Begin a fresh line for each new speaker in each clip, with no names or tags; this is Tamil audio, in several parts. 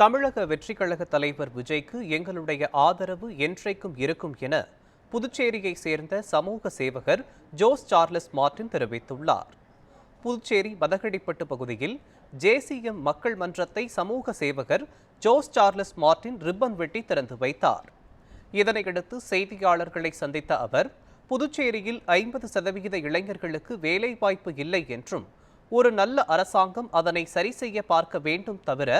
தமிழக வெற்றிக் கழக தலைவர் விஜய்க்கு எங்களுடைய ஆதரவு என்றைக்கும் இருக்கும் என புதுச்சேரியை சேர்ந்த சமூக சேவகர் ஜோஸ் சார்லஸ் மார்டின் தெரிவித்துள்ளார். புதுச்சேரி மதகடிப்பட்டு பகுதியில் ஜேசிஎம் மக்கள் மன்றத்தை சமூக சேவகர் ஜோஸ் சார்லஸ் மார்டின் ரிப்பன் வெட்டி திறந்து வைத்தார். இதனையடுத்து செய்தியாளர்களை சந்தித்த அவர் புதுச்சேரியில் ஐம்பது சதவிகித இளைஞர்களுக்கு வேலைவாய்ப்பு இல்லை என்றும் ஒரு நல்ல அரசாங்கம் அதனை சரி செய்ய பார்க்க வேண்டும் தவிர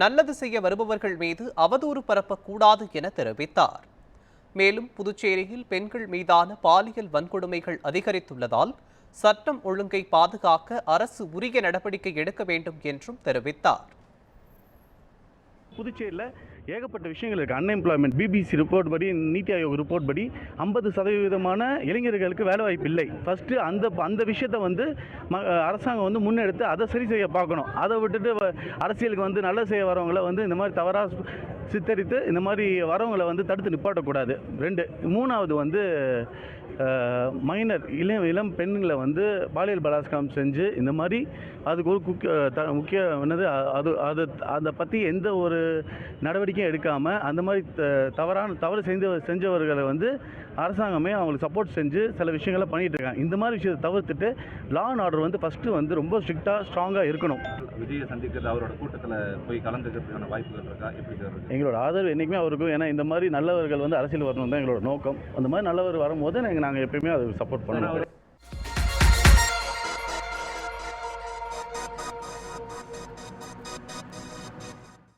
நல்லது செய்ய வருபவர்கள் மீது அவதூறு பரப்பக்கூடாது என தெரிவித்தார். மேலும் புதுச்சேரியில் பெண்கள் மீதான பாலியல் வன்கொடுமைகள் அதிகரித்துள்ளதால் சட்டம் ஒழுங்கை பாதுகாக்க அரசு உரிய நடவடிக்கை எடுக்க வேண்டும் என்றும் தெரிவித்தார்.
புதுச்சேரியில் ஏகப்பட்ட விஷயங்கள் இருக்குது அன்எம்ப்ளாய்மெண்ட் பிபிசி ரிப்போர்ட் படி நீத்தி ஆயோக் ரிப்போர்ட் படி ஐம்பது சதவீதமான இளைஞர்களுக்கு வேலை வாய்ப்பு இல்லை. ஃபஸ்ட்டு அந்த அந்த விஷயத்தை வந்து ம அரசாங்கம் வந்து முன்னெடுத்து அதை சரி செய்ய பார்க்கணும். அதை விட்டுட்டு அரசியலுக்கு வந்து நல்ல செய்ய வரவங்கள வந்து இந்த மாதிரி தவறாக சித்தரித்து இந்த மாதிரி வரவங்களை வந்து தடுத்து நிப்பாட்டக்கூடாது. ரெண்டு மூணாவது வந்து மைனர் இளம் இளம் பெண்களை வந்து பாலியல் பலாத்காரம் செஞ்சு இந்த மாதிரி அதுக்கு ஒரு குக்க த முக்கிய என்னது அது அது அதை பற்றி எந்த ஒரு நடவடிக்கையும் எடுக்காமல் அந்த மாதிரி த- தவறான தவறு செஞ்ச செஞ்சவர்களை வந்து அரசாங்கமே அவங்களுக்கு சப்போர்ட் செஞ்சு சில விஷயங்களை பண்ணிகிட்டு இருக்காங்க இந்த மாதிரி விஷயத்தை தவிர்த்துட்டு லா அண்ட் ஆர்டர் வந்து ஃபஸ்ட்டு வந்து ரொம்ப ஸ்ட்ரிக்டாக ஸ்ட்ராங்காக இருக்கணும்.
விஜயை சந்திக்கிறது அவரோட கூட்டத்தில் போய் கலந்துக்கிறதுக்கான வாய்ப்புகள் இருக்கா? எப்படி
எங்களோட ஆதரவு என்றைக்குமே அவருக்கும் ஏன்னா இந்த மாதிரி நல்லவர்கள் வந்து அரசியல் வரணும் தான் எங்களோட நோக்கம். அந்த மாதிரி நல்லவர் வரும்போது நாங்கள் நாங்கள் எப்பயுமே அதை சப்போர்ட் பண்ணுவோம்.